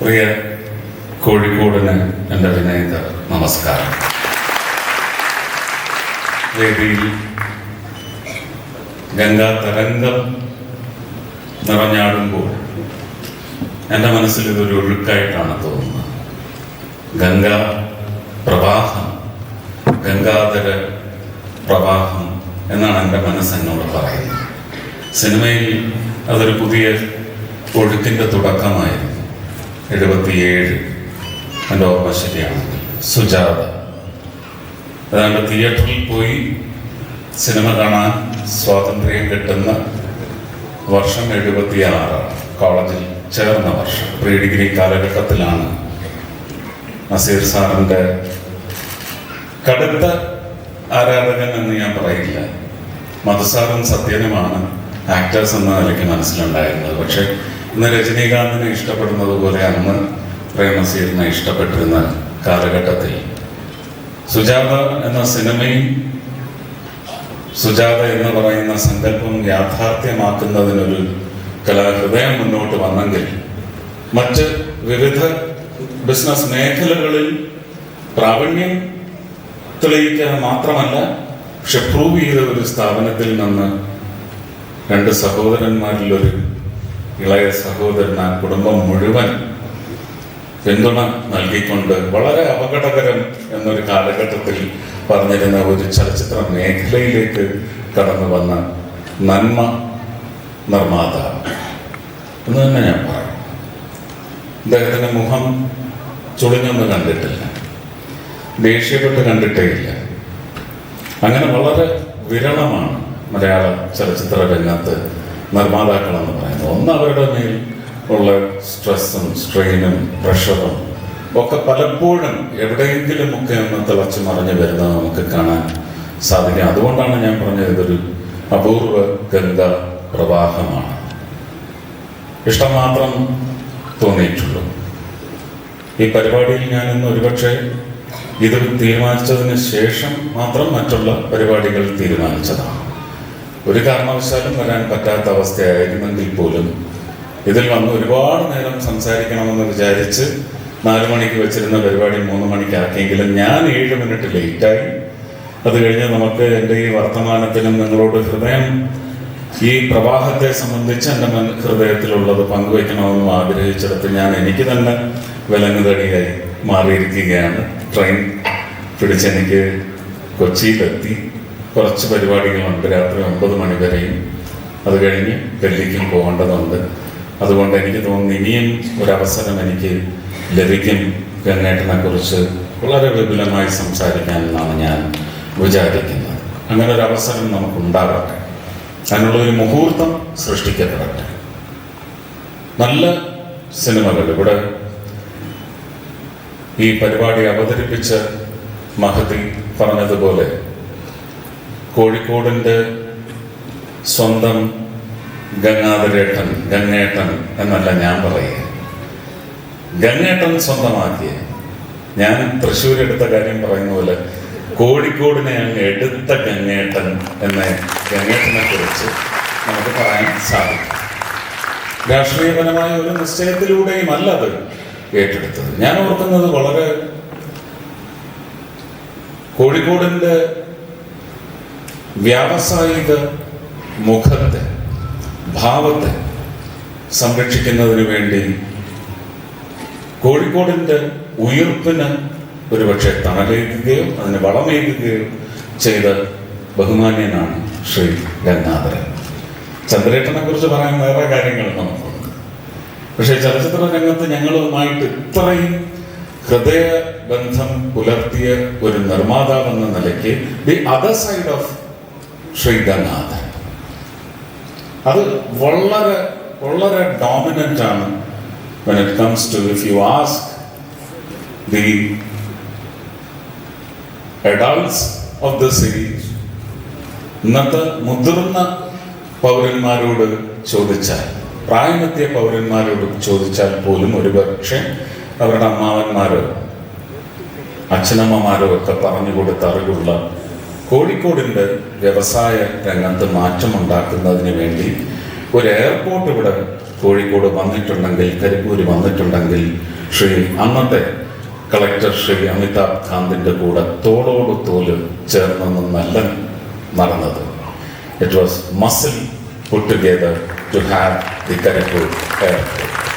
പ്രിയ കോഴിക്കോടിന് എന്റെ വിനയത നമസ്കാരം. വേദിയിൽ ഗംഗാ തരംഗം നിറഞ്ഞാടുമ്പോൾ എന്റെ മനസ്സിൽ ഇതൊരു ഒഴുക്കായിട്ടാണ് തോന്നുന്നത്. ഗംഗാ പ്രവാഹം ഗംഗാധര പ്രവാഹം എന്നാണ് എന്റെ മനസ്സ് എന്നോട് പറയുന്നത്. സിനിമയിൽ അതൊരു പുതിയ ഒഴുക്കിന്റെ തുടക്കമായിരുന്നു. എഴുപത്തിയേഴ്. എന്റെ ഓർമ്മ ശരിയാണ്. സുജാത. അതാണ്ട് തിയേറ്ററിൽ പോയി സിനിമ കാണാൻ സ്വാതന്ത്ര്യം കിട്ടുന്ന വർഷം എഴുപത്തിയാറ്. കോളേജിൽ ചേർന്ന വർഷം. പ്രീ ഡിഗ്രി കാലഘട്ടത്തിലാണ് നസീർ സാറിന്റെ കടുത്ത ആരാധകൻ എന്ന് ഞാൻ പറയില്ല. മധുസാറും സത്യനുമാണ് ആക്ടേഴ്സ് എന്ന നിലയ്ക്ക് മനസ്സിലുണ്ടായിരുന്നത്. പക്ഷെ ഇന്ന് രജനീകാന്തിനെ ഇഷ്ടപ്പെടുന്നത് പോലെ അന്ന് പ്രേമസീറിനെ ഇഷ്ടപ്പെട്ടിരുന്ന കാലഘട്ടത്തിൽ. സുജാത എന്ന സിനിമയും സുജാത എന്ന് പറയുന്ന സങ്കല്പം യാഥാർത്ഥ്യമാക്കുന്നതിനൊരു കലാഹൃദയം മുന്നോട്ട് വന്നെങ്കിൽ മറ്റ് വിവിധ ബിസിനസ് മേഖലകളിൽ പ്രാവീണ്യം തെളിയിക്കാൻ മാത്രമല്ല പക്ഷെ പ്രൂവ് ചെയ്ത ഒരു സ്ഥാപനത്തിൽ നിന്ന് രണ്ട് സഹോദരന്മാരിൽ ഒരു ഇളയ സഹോദരൻ ആ കുടുംബം മുഴുവൻ പിന്തുണ നൽകിക്കൊണ്ട് വളരെ അപകടകരം എന്നൊരു കാലഘട്ടത്തിൽ പറഞ്ഞിരുന്ന ഒരു ചലച്ചിത്ര മേഖലയിലേക്ക് കടന്നു വന്ന നന്മ നിർമ്മാതാവ്. എന്ന് തന്നെ ഞാൻ പറയും. അദ്ദേഹത്തിന്റെ മുഖം ചുളിഞ്ഞൊന്നും കണ്ടിട്ടില്ല. ദേഷ്യപ്പെട്ട് കണ്ടിട്ടേ ഇല്ല. അങ്ങനെ വളരെ വിരളമാണ് മലയാള ചലച്ചിത്ര രംഗത്ത് നിർമ്മാതാക്കളെന്ന് പറയുന്നത്. ഒന്ന് അവരുടെ മേൽ ഉള്ള സ്ട്രെസ്സും സ്ട്രെയിനും പ്രഷറും ഒക്കെ പലപ്പോഴും എവിടെയെങ്കിലും ഒക്കെ ഒന്ന് തിളച്ചു മറിഞ്ഞു വരുന്നത് നമുക്ക് കാണാൻ സാധിക്കും. അതുകൊണ്ടാണ് ഞാൻ പറഞ്ഞത് ഇതൊരു അപൂർവ ഗംഗ പ്രവാഹമാണ്. ഇഷ്ടം മാത്രം തോന്നിയിട്ടുള്ളൂ. ഈ പരിപാടിയിൽ ഞാൻ ഇന്ന് ഒരുപക്ഷെ ഇത് തീരുമാനിച്ചതിന് ശേഷം മാത്രം മറ്റുള്ള പരിപാടികൾ തീരുമാനിച്ചതാണ്. ഒരു കാരണവശാലും വരാൻ പറ്റാത്ത അവസ്ഥയായിരുന്നെങ്കിൽ പോലും ഇതിൽ വന്ന് ഒരുപാട് നേരം സംസാരിക്കണമെന്ന് വിചാരിച്ച് നാലു മണിക്ക് വെച്ചിരുന്ന പരിപാടി മൂന്ന് മണിക്കാക്കിയെങ്കിലും ഞാൻ ഏഴ് മിനിറ്റ് ലേറ്റായി. അത് കഴിഞ്ഞ് നമുക്ക് എന്റെ ഈ വർത്തമാനത്തിനും നിങ്ങളോട് ഹൃദയം ഈ പ്രവാഹത്തെ സംബന്ധിച്ച് എന്റെ മൻ ഹൃദയത്തിലുള്ളത് പങ്കുവയ്ക്കണമെന്നും ആഗ്രഹിച്ചെടുത്ത് ഞാൻ എനിക്ക് തന്നെ വിലങ്ങുതടിയായി മാറിയിരിക്കുകയാണ്. ട്രെയിൻ പിടിച്ചെനിക്ക് കൊച്ചിയിലെത്തി. കുറച്ച് പരിപാടികളുണ്ട് രാത്രി ഒമ്പത് മണി വരെയും അത് കഴിഞ്ഞ് ഡൽഹിക്കും പോകേണ്ടതുണ്ട്. അതുകൊണ്ട് എനിക്ക് തോന്നുന്നു ഇനിയും ഒരവസരം എനിക്ക് ലഭിക്കും ഗംഗേട്ടനെ കുറിച്ച് വളരെ വിപുലമായി സംസാരിക്കാമെന്നാണ് ഞാൻ വിചാരിക്കുന്നത്. അങ്ങനെ ഒരു അവസരം നമുക്കുണ്ടാകട്ടെ. അതിനുള്ള ഒരു മുഹൂർത്തം സൃഷ്ടിക്കപ്പെടട്ടെ. നല്ല സിനിമകൾ. ഇവിടെ ഈ പരിപാടി അവതരിപ്പിച്ച മഹതി പറഞ്ഞതുപോലെ കോഴിക്കോടിന്റെ സ്വന്തം ഗംഗാധരേട്ടൻ ഗംഗേട്ടൻ എന്നല്ല ഞാൻ പറയുക. ഗംഗേട്ടൻ സ്വന്തമാക്കിയ. ഞാൻ തൃശ്ശൂർ എടുത്ത കാര്യം പറയുന്ന പോലെ കോഴിക്കോടിനെ അങ്ങ് എടുത്ത ഗംഗേട്ടൻ എന്ന ഗംഗേട്ടനെ കുറിച്ച് നമുക്ക് പറയാൻ സാധിക്കും. രാഷ്ട്രീയപരമായ ഒരു നിശ്ചയത്തിലൂടെയും അല്ല അത് ഏറ്റെടുത്തത്. ഞാൻ ഓർക്കുന്നത് വളരെ കോഴിക്കോടിന്റെ വ്യാവസായിക മുഖത്തെ ഭാവത്തെ സംരക്ഷിക്കുന്നതിന് വേണ്ടി കോഴിക്കോടിന്റെ ഉയർപ്പിന് ഒരുപക്ഷെ തണലേക്കുകയോ അതിന് വളമേകുകയോ ചെയ്ത ബഹുമാന്യനാണ് ശ്രീ ഗംഗാധരൻ. ചന്ദ്രേട്ടനെ കുറിച്ച് പറയാൻ വേറെ കാര്യങ്ങൾ നമുക്കുണ്ട് പക്ഷേ ചലച്ചിത്ര രംഗത്ത് ഞങ്ങളുമായിട്ട് ഇത്രയും ഹൃദയബന്ധം പുലർത്തിയ ഒരു നിർമ്മാതാവെന്ന നിലയ്ക്ക് the other side of Shri Gangadharan അത് വളരെ വളരെ ഡോമിനന്റ് ആണ് when it comes to if you ask the adults of the city ഇന്നത്തെ മുതിർന്ന പൗരന്മാരോട് ചോദിച്ചാൽ പ്രായമെത്തിയ പൗരന്മാരോട് ചോദിച്ചാൽ പോലും ഒരു പക്ഷേ അവരുടെ അമ്മാവന്മാരോ അച്ഛനമ്മമാരോ ഒക്കെ പറഞ്ഞു കൊടുത്ത അറിവുള്ള കോഴിക്കോടിന്റെ വ്യവസായ രംഗത്ത് മാറ്റമുണ്ടാക്കുന്നതിന് വേണ്ടി ഒരു എയർപോർട്ട് ഇവിടെ കോഴിക്കോട് വന്നിട്ടുണ്ടെങ്കിൽ കരിപ്പൂര് വന്നിട്ടുണ്ടെങ്കിൽ ശ്രീ അന്നത്തെ കളക്ടർ ശ്രീ അമിതാഭ് കാന്തിന്റെ കൂടെ തോളോട് തോൽ ചേർന്ന് നല്ല നടന്നത് it was muscle put together to have the Karipur airport.